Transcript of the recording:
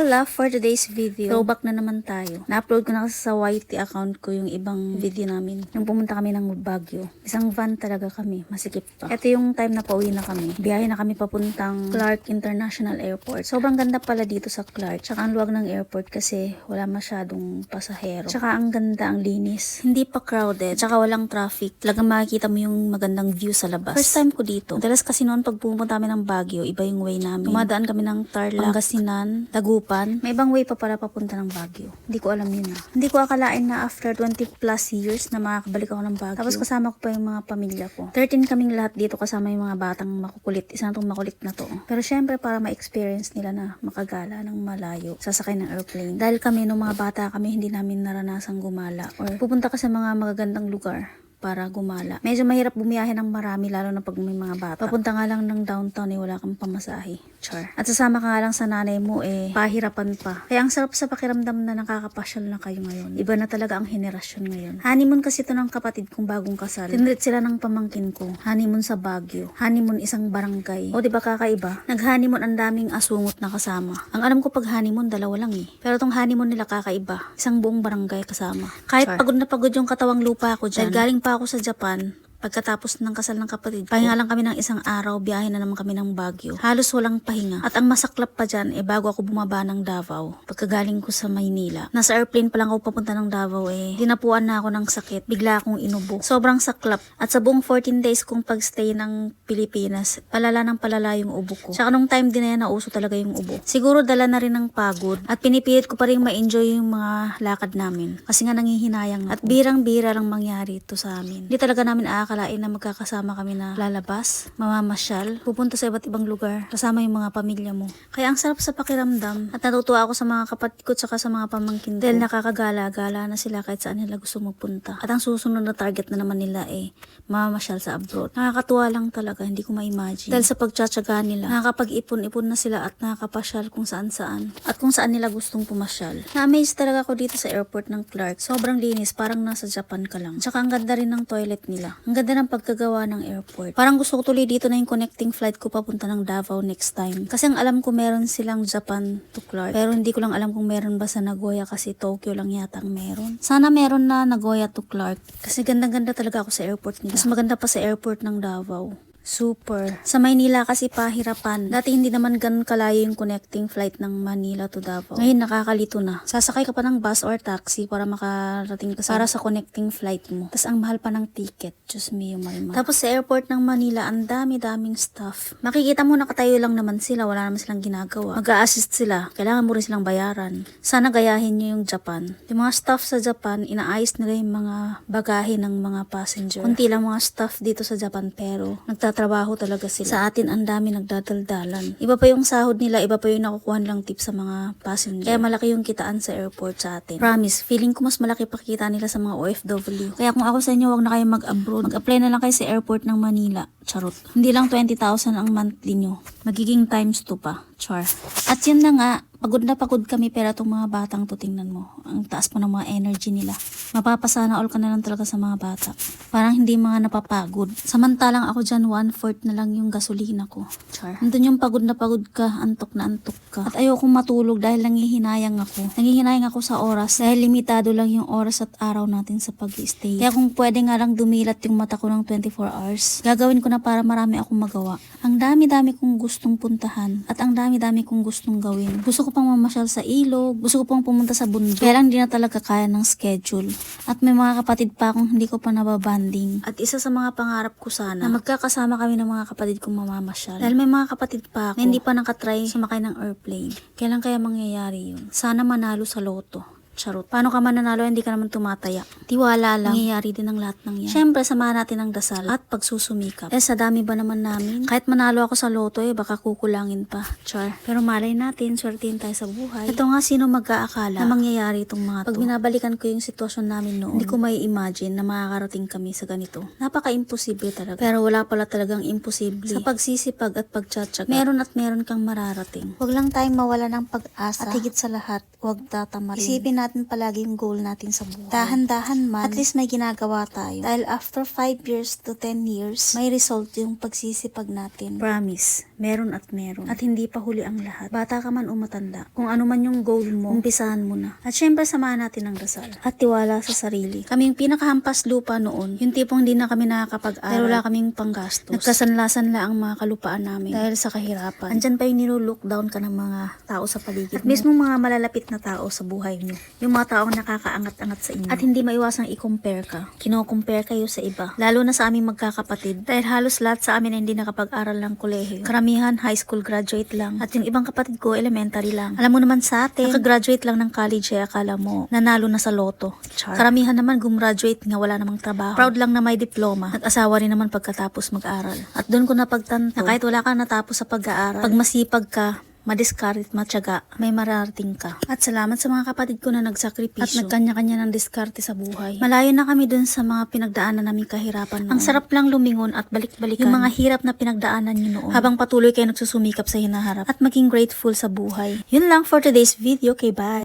Hola, for today's video, throwback na naman tayo. Na-upload ko na kasi sa YT account ko yung ibang video namin. Nung pumunta kami ng Baguio. Isang van talaga kami, masikip pa. Ito yung time na pauwi na kami. Biyahe na kami papuntang Clark International Airport. Sobrang ganda pala dito sa Clark. Tsaka ang luwag ng airport kasi wala masyadong pasahero. Tsaka ang ganda, ang linis. Hindi pa crowded. Tsaka walang traffic. Talagang makikita mo yung magandang view sa labas. First time ko dito. Madalas kasi noon pag pumunta kami ng Baguio, iba yung way namin. Tumadaan kami ng Tarlac, Pangasinan, Dagupan. May ibang way pa pala papunta ng Baguio. Hindi ko alam yun ah. Hindi ko akalain na after 20 plus years na makakabalik ako ng Baguio. Tapos kasama ko pa yung mga pamilya ko. 13 kaming lahat dito kasama yung mga batang makukulit. Isa na tong makulit na to. Pero syempre para ma-experience nila na makagala ng malayo. Sasakay ng airplane. Dahil kami nung mga bata kami hindi namin naranasang gumala or pupunta ka sa mga magagandang lugar para gumala. Medyo mahirap bumiyahe ng marami lalo na pag may mga bata. Papunta nga lang ng downtown eh wala kang pamasahe. Char. At sasama ka nga lang sa nanay mo eh pahirapan pa. Kaya ang sarap sa pakiramdam na nakakapasyal na kayo ngayon. Iba na talaga ang henerasyon ngayon. Honeymoon kasi ito ng kapatid kong bagong kasal. Tinrit sila ng pamangkin ko. Honeymoon sa Baguio. Honeymoon isang barangay. O di ba kakaiba? Nag-honeymoon ang daming asungot na kasama. Ang alam ko pag honeymoon dalawa lang eh. Pero tong honeymoon nila kakaiba. Isang buong barangay kasama. Kahit Char. pagod na pagod yung katawang lupa ko dyan. Dahil galing pa ako sa Japan, pagkatapos ng kasal ng kapatid ko. Pahinga lang kami ng isang araw, biyahe na naman kami ng Baguio. Halos walang pahinga. At ang masaklap pa dyan, eh bago ako bumaba ng Davao, pagkagaling ko sa Maynila. Nasa airplane pa lang ako papunta ng Davao eh, dinapuan na ako ng sakit. Bigla akong inubo. Sobrang saklap. At sa buong 14 days kong pagstay ng Pilipinas, palala ng palala yung ubo ko. Tsaka nung time din na yan, nauso talaga yung ubo. Siguro dala na rin ng pagod at pinipilit ko pa rin ma-enjoy yung mga lakad namin. Kasi nga nangihinayang ako. At birang-bira lang mangyari ito sa amin. Hindi talaga namin aakalain na magkakasama kami na lalabas, mamamasyal, pupunta sa iba't ibang lugar, kasama yung mga pamilya mo. Kaya ang sarap sa pakiramdam at natutuwa ako sa mga kapatid ko at sa mga pamangkin ko. Dahil nakakagala-gala na sila kahit saan nila gusto magpunta. At ang susunod na target na naman nila eh, mamamasyal sa abroad. Nakakatuwa lang talaga, hindi ko ma-imagine. Dahil sa pagtsatsaga nila, nakakapag-ipon-ipon na sila at nakakapasyal kung saan-saan. At kung saan nila gustong pumasyal. Na-amaze talaga ako dito sa airport ng Clark. Sobrang linis, parang nasa Japan ka lang. Tsaka ang ganda rin ng toilet nila. Ang ganda ng pagkagawa ng airport. Parang gusto ko tuloy dito na yung connecting flight ko papunta ng Davao next time. Kasi ang alam ko meron silang Japan to Clark. Pero hindi ko lang alam kung meron ba sa Nagoya kasi Tokyo lang yata ang meron. Sana meron na Nagoya to Clark. Kasi ganda-ganda talaga ako sa airport nila. Mas maganda pa sa airport ng Davao. Super. Sa Maynila kasi pahirapan. Dati hindi naman ganun kalayo yung connecting flight ng Manila to Davao. Ngayon nakakalito na. Sasakay ka pa ng bus or taxi para makarating ka sa, para sa connecting flight mo. Tapos ang mahal pa ng ticket. Diyos mio, marimar. Tapos sa airport ng Manila, ang dami-daming staff. Makikita mo nakatayo lang naman sila. Wala naman silang ginagawa. mag assist sila. Kailangan mo rin silang bayaran. Sana gayahin nyo yung Japan. Yung mga staff sa Japan, inaayos nila yung mga bagahe ng mga passenger. Kunti lang mga staff dito sa Japan pero nagtatrabaho talaga sila. Sa atin, ang dami nagdadaldalan. Iba pa yung sahod nila, iba pa yung nakukuha nilang tip sa mga passenger. Kaya malaki yung kitaan sa airport sa atin. Promise, feeling ko mas malaki pa kita nila sa mga OFW. Kaya kung ako sa inyo, wag na kayo mag-abroad. Mag-apply na lang kayo sa airport ng Manila. Charot. Hindi lang 20,000 ang monthly nyo. Magiging times 2 pa. Char. At yun na nga, pagod na pagod kami pero itong mga batang to tingnan mo. Ang taas pa ng mga energy nila. Mapapasana all ka na lang talaga sa mga bata. Parang hindi mga napapagod. Samantalang ako dyan, one-fourth na lang yung gasolina ko. Char. Nandun yung pagod na pagod ka, antok na antok ka. At ayokong matulog dahil nangihinayang ako. Nangihinayang ako sa oras dahil limitado lang yung oras at araw natin sa pag-stay. Kaya kung pwede nga lang dumilat yung mata ko ng 24 hours, gagawin ko na para marami akong magawa. Ang dami-dami kong gustong puntahan at ang dami-dami kong gustong gawin. Gusto ko pang mamasyal sa ilog, gusto ko pang pumunta sa bundok. Kaya lang di na talaga kaya ng schedule. At may mga kapatid pa akong hindi ko pa nababanding. At isa sa mga pangarap ko sana, na magkakasama kami ng mga kapatid kong mamamasyal. Dahil may mga kapatid pa ako na hindi pa nakatry sumakay ng airplane. Kailan kaya mangyayari yun? Sana manalo sa loto. Charot. Paano ka mananalo, hindi ka naman tumataya. Tiwala lang. Nangyayari din ang lahat ng yan. Siyempre, samahan natin ang dasal at pagsusumikap. Eh, sa dami ba naman namin? Kahit manalo ako sa loto, eh, baka kukulangin pa. Char. Pero malay natin, swertihin tayo sa buhay. Ito nga, sino mag-aakala na mangyayari itong mga to? Pag binabalikan ko yung sitwasyon namin noon, hindi ko may imagine na makakarating kami sa ganito. Napaka-imposible talaga. Pero wala pala talagang imposible. Sa pagsisipag at pagtsatsaga, meron at meron kang mararating. Huwag lang tayong mawala ng pag-asa. At higit sa lahat, huwag tatamarin. Isipin natin natin palagi yung goal natin sa buhay. Dahan-dahan man, at least may ginagawa tayo. Dahil after 5 years to 10 years, may result yung pagsisipag natin. Promise, meron at meron. At hindi pa huli ang lahat. Bata ka man o matanda. Kung ano man yung goal mo, umpisahan mo na. At syempre, samahan natin ng dasal. At tiwala sa sarili. Kami yung pinakahampas lupa noon. Yung tipong hindi na kami nakakapag-aral. Dahil wala kaming panggastos. Nagkasanlasan lang ang mga kalupaan namin. Dahil sa kahirapan. Andyan pa yung nilo-lookdown ka ng mga tao sa paligid At mismo mga malalapit na tao sa buhay nyo. Yung mga taong nakakaangat-angat sa inyo. At hindi maiwasang i-compare ka. Kino-compare kayo sa iba. Lalo na sa aming magkakapatid. Dahil halos lahat sa amin ay hindi nakapag-aral ng kolehiyo. Karamihan high school graduate lang. At yung ibang kapatid ko elementary lang. Alam mo naman sa atin, nakagraduate lang ng college ay akala mo nanalo na sa loto. Char. Karamihan naman gumraduate nga wala namang trabaho. Proud lang na may diploma. At asawa rin naman pagkatapos mag-aral. At doon ko napagtanto na kahit wala ka natapos sa pag-aaral, pag masipag ka, madiskarte at matyaga, may mararating ka. At salamat sa mga kapatid ko na nagsakripisyo at nagkanya-kanya ng diskarte sa buhay. Malayo na kami dun sa mga pinagdaanan naming kahirapan noon. Ang sarap lang lumingon at balik-balikan yung mga hirap na pinagdaanan nyo noon habang patuloy kayo nagsusumikap sa hinaharap at maging grateful sa buhay. Yun lang for today's video. Okay, bye!